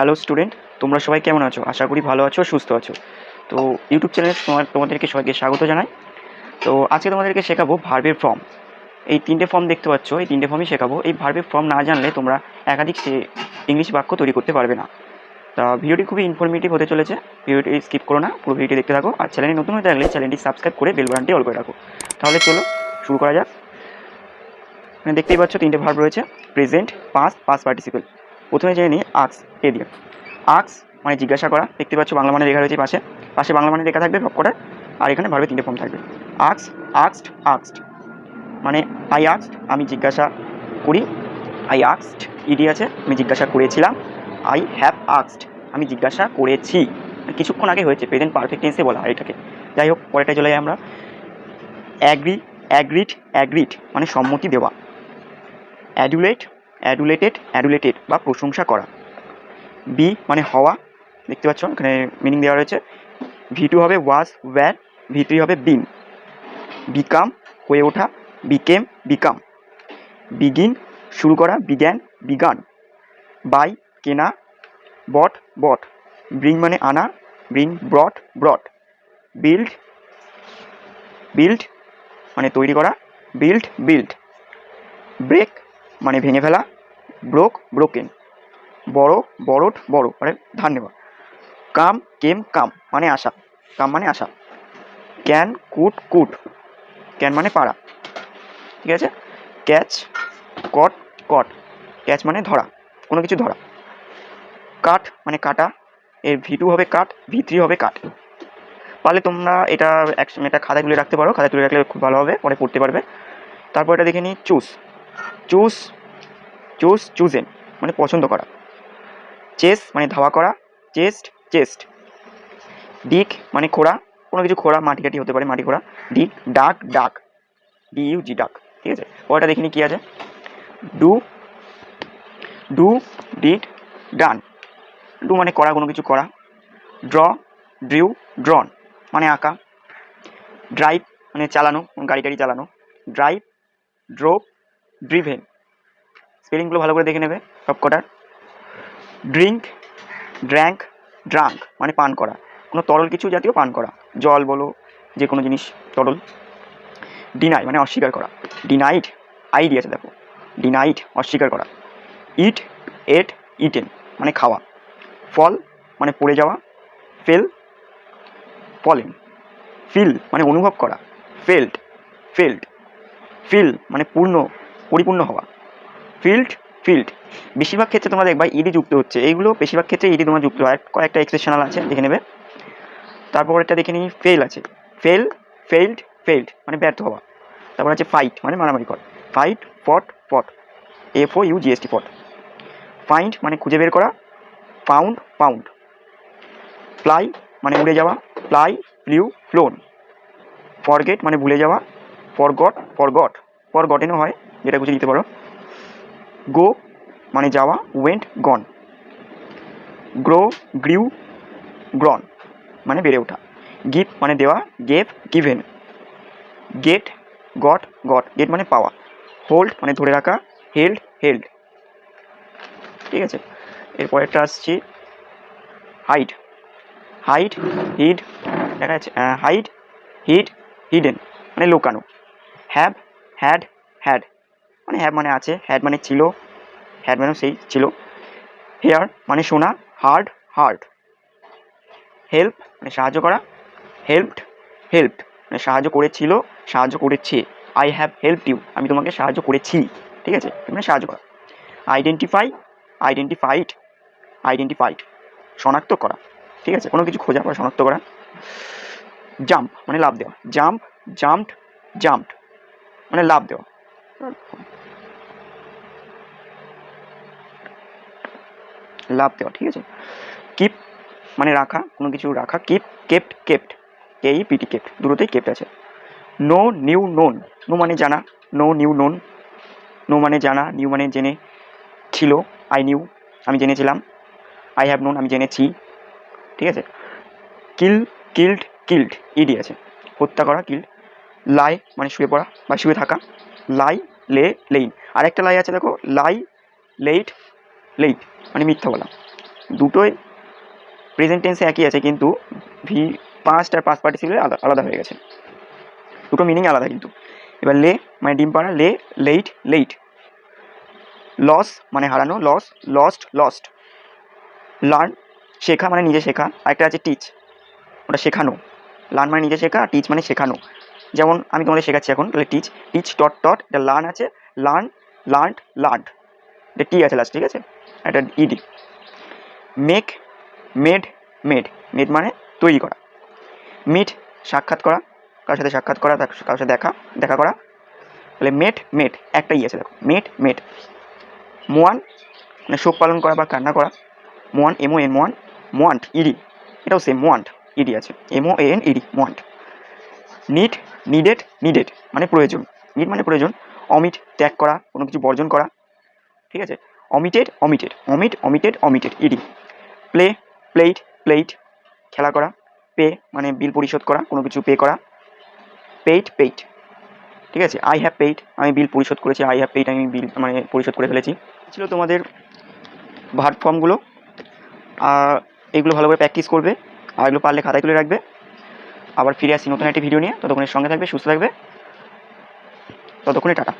Hello student তোমরা সবাই কেমন আছো? আশা করি ভালো আছো, সুস্থ আছো। তো ইউটিউব চ্যানেলে তোমার, তোমাদেরকে সবাইকে স্বাগত জানাই। তো আজকে তোমাদেরকে শেখাবো ভার্বের ফর্ম এই তিনটে ফর্ম দেখতে পাচ্ছ, এই তিনটে ফর্মই শেখাবো। এই ভার্বের ফর্ম না জানলে তোমরা একাধিক ইংলিশ বাক্য তৈরি করতে পারবে না। তা ভিডিওটি খুবই ইনফরমেটিভ হতে চলেছে। ভিডিওটি স্কিপ করো না, পুরো ভিডিওটি দেখতে থাকো। আর চ্যানেলে নতুন হয়ে থাকলে চ্যানেলটি সাবস্ক্রাইব করে বেল বাটনটি অল করে রাখো। তাহলে চলো শুরু করা যাক। এখানে দেখতেই পাচ্ছ তিনটে ভার্ব রয়েছে। প্রেজেন্ট পাস্ট পাস্ট পার্টিসিপেল প্রথমে জেনে নিই আক্স এ দিয়ে। আক্স মানে জিজ্ঞাসা করা, দেখতে পাচ্ছ বাংলা মানে লেখা রয়েছে পাশে। পাশে বাংলা মানে লেখা থাকবে সব কটার আর এখানে ভার্বে তিনটে ফর্ম থাকবে। আক্স আক্সড আক্সড মানে আই আক্সড আমি জিজ্ঞাসা করি আই আক্সড ইডি আছে? আমি জিজ্ঞাসা করেছিলাম আই হ্যাভ আক্সড আমি জিজ্ঞাসা করেছি। কিছুক্ষণ আগে হয়েছে প্রেজেন্ট পারফেক্ট টেন্সে বলা হয় এটাকে। যাই হোক পরেরটা চলে যাই আমরা। অ্যাগ্রি অ্যাগ্রিড অ্যাগ্রিড মানে সম্মতি দেওয়া। অ্যাডুলেট অ্যাডুলেটেড অ্যাডুলেটেড বা প্রশংসা করা। বি মানে হওয়া, দেখতে পাচ্ছ, এখানে মিনিং দেওয়া রয়েছে। ভি টু হবে ওয়াজ ওয়্যার ভি থ্রি হবে বিন বিকাম হয়ে ওঠা বিকেম বিকাম বিগিন শুরু করা বিজ্ঞান বিগান বাই কেনা বট বট ব্রিং মানে আনা bring brought brought build build মানে তৈরি করা বিল্ড বিল্ড ব্রেক মানে ভেঙে ফেলা ব্রোক ব্রোকেন বড়, বড়ট, বড় মানে ধান নেওয়া। কাম, কেম, কাম মানে আসা কাম মানে আসা ক্যান, কুট কুট, ক্যান মানে পাড়া। ঠিক আছে? ক্যাচ, কট কট, ক্যাচ মানে ধরা, কোনো কিছু ধরা। কাট মানে কাটা, এর ভি টু হবে কাট ভি থ্রি হবে কাট পারলে তোমরা এটা এক এটা খাতায় তুলে রাখতে পারো খাতা তুলে রাখলে খুব ভালো হবে, পরে পড়তে পারবে। তারপর এটা দেখে নিই চুজ চুজ চুজ চুজেন মানে পছন্দ করা। চেস মানে ধাওয়া করা। Chased chased. ডিক মানে খোঁড়া। কোনো কিছু খোঁড়া, মাটি কাটি হতে পারে, মাটি খোড়া। ডিক, ডাক ডাক। ডি ইউ জি ডাক। ঠিক আছে? পরেরটা দেখিনি কী আছে। Do do did done. Do মানে করা, কোনো কিছু করা। ড্র, ড্রিউ, ড্রন মানে আঁকা। ড্রাইভ মানে চালানো গাড়ি টাড়ি চালানো। ড্রাইভ, ড্রোপ ড্রিভেন স্পেলিংগুলো ভালো করে দেখে নেবে সব কটার ড্রিঙ্ক ড্র্যাঙ্ক ড্রাঙ্ক মানে পান করা। কোনো তরল কিছু জাতীয় পান করা। জল বলো, যে কোনো জিনিস, তরল। ডিনাই মানে অস্বীকার করা। ডিনাইড আছে দেখো। ডিনাইড অস্বীকার করা। ইট এট ইটেন মানে খাওয়া। ফল মানে পড়ে যাওয়া। ফেল ফলেন ফিল মানে অনুভব করা। ফেল্ড ফেল্ড ফিল মানে পূর্ণ। পরিপূর্ণ হওয়া। Filled filled. বেশিরভাগ ক্ষেত্রে তোমরা দেখবা ইডি যুক্ত হচ্ছে। এইগুলো বেশিরভাগ ক্ষেত্রে ইডি তোমার যুক্ত। হয় কয়েকটা এক্সেপশনাল আছে, দেখে নেবে। তারপর একটা দেখে নিই ফেল আছে। ফেল ফেইল্ড ফেইল্ড মানে ব্যর্থ হওয়া। তারপর আছে ফাইট মানে মারামারি কর। Fight fought fought F O U GST fought find মানে খুঁজে বের করা। পাউন্ড পাউন্ড ফ্লাই মানে উড়ে যাওয়া। ফ্লাই ফ্লিউ ফ্লোন ফরগেট মানে ভুলে যাওয়া। ফরগট ফরগট ফরগটেনও হয়। যেটা বুঝে দিতে পারো। গো মানে যাওয়া went gone grow grew grown মানে বেড়ে ওঠা। গিভ মানে দেওয়া gave given get got got get মানে পাওয়া। হোল্ড মানে ধরে রাখা হেল্ড হেল্ড ঠিক আছে? এরপরেরটা আসছি হাইট হাইট হিড দেখা যাচ্ছে হাইট হিড হিডেন মানে লুকানো। হ্যাভ হ্যাড হ্যাড মানে হ্যাভ মানে আছে হ্যাড মানে ছিল হ্যাড মানে সেই ছিল। হেয়ার মানে শোনা হার্ড হার্ড হেল্প মানে সাহায্য করা হেল্পড হেল্পড মানে সাহায্য করেছিল, সাহায্য করেছে। আই হ্যাভ হেল্প ইউ আমি তোমাকে সাহায্য করেছি, ঠিক আছে? মানে সাহায্য করা। আইডেন্টিফাই আইডেন্টিফাইড আইডেন্টিফাইড শনাক্ত করা, ঠিক আছে? কোনো কিছু খোঁজা বা শনাক্ত করা। জাম্প মানে লাভ দেওয়া। জাম্প জাম্পড জাম্পড মানে লাভ দেওয়া। লাভ দেওয়া, ঠিক আছে? কিপ মানে রাখা, কোনো কিছু রাখা keep kept kept K E P T kept দুটোতেই কেপ্ট আছে। নো নিউ নোন নো মানে জানা নো নিউ নোন নো মানে জানা নিউ মানে জেনে, ছিল আই নিউ আমি জেনেছিলাম আই হ্যাভ নোন আমি জেনেছি, ঠিক আছে? কিল কিল্ড কিল্ড ইডি আছে। হত্যা করা কিল্ড লাই মানে শুয়ে পড়া বা শুয়ে থাকা লাই লে লেইন আরেকটা লাই আছে, দেখো লাই লেইট লেইট মানে মিথ্যা বলা। দুটোই প্রেজেন্ট টেন্সে একই আছে, কিন্তু ভি পাস্ট আর পাস্ট পার্টিসিপেল আলাদা আলাদা হয়ে গেছে। দুটো মিনিং আলাদা কিন্তু। এবার লে মানে ডিম পাড়া লে লেট লেট লস মানে হারানো লস লস্ট লস্ট লার্ন শেখা মানে নিজে শেখা। আরেকটা আছে টিচ ওটা শেখানো। লার্ন মানে নিজে শেখা আর টিচ মানে শেখানো। যেমন আমি তোমাদের শেখাচ্ছি এখন, তাহলে টিচ টিচ টট টট এটা লার্ন আছে। লার্ন লার্ন লার্ন এটা টি আছে লাস্ট ঠিক আছে? এটা ED make made made made মানে তৈরি করা। মিট সাক্ষাৎ করা। কারোর সাথে সাক্ষাৎ করা কারোর সাথে দেখা দেখা করা। তাহলে মেট মেট একটা ই আছে, দেখো। মেট মেট মোয়ান মানে শোক পালন করা বা কান্না করা। Moan M O N moan moaned ED এটাও সেম মোয়ান্ট ইডি আছে। M O N ED moaned need needed needed মানে প্রয়োজন। নিট মানে প্রয়োজন। অমিট ত্যাগ করা, কোনো কিছু বর্জন করা। ঠিক আছে? Omitted omitted omit omitted omitted ED play played played খেলা করা পে মানে বিল পরিশোধ করা, কোনো কিছু পে করা পেইড পেইড ঠিক আছে? আই হ্যাভ পেইড আমি বিল পরিশোধ করেছি আই হ্যাভ পেইড আমি বিল মানে পরিশোধ করে ফেলেছি। ছিল তোমাদের ভার্ব ফর্মগুলো আর এগুলো ভালো করে প্র্যাকটিস করবে, আর এগুলো পারলে খাতায় তুলে রাখবে। আবার ফিরে আসি নতুন একটি ভিডিও নিয়ে। ততক্ষণের সঙ্গে থাকবে, সুস্থ থাকবে। ততক্ষণে টাটা।